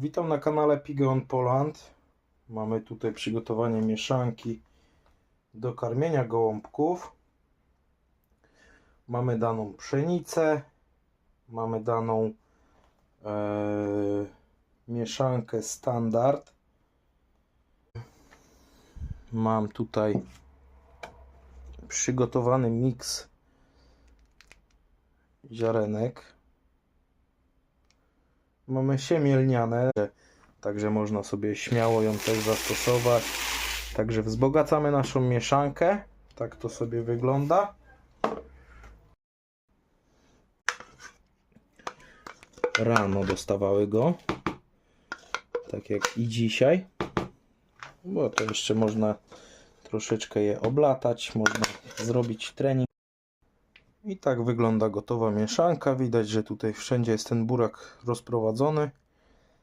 Witam na kanale Pigeon Poland. Mamy tutaj przygotowanie mieszanki do karmienia gołąbków. Mamy daną pszenicę, mamy daną e, mieszankę standard. Mam tutaj przygotowany miks ziarenek. Mamy siemię lniane, także można sobie śmiało ją też zastosować. Także wzbogacamy naszą mieszankę. Tak to sobie wygląda. Rano dostawały go. Tak jak i dzisiaj. Bo to jeszcze można troszeczkę je oblatać, można zrobić trening. I tak wygląda gotowa mieszanka. Widać, że tutaj wszędzie jest ten burak rozprowadzony.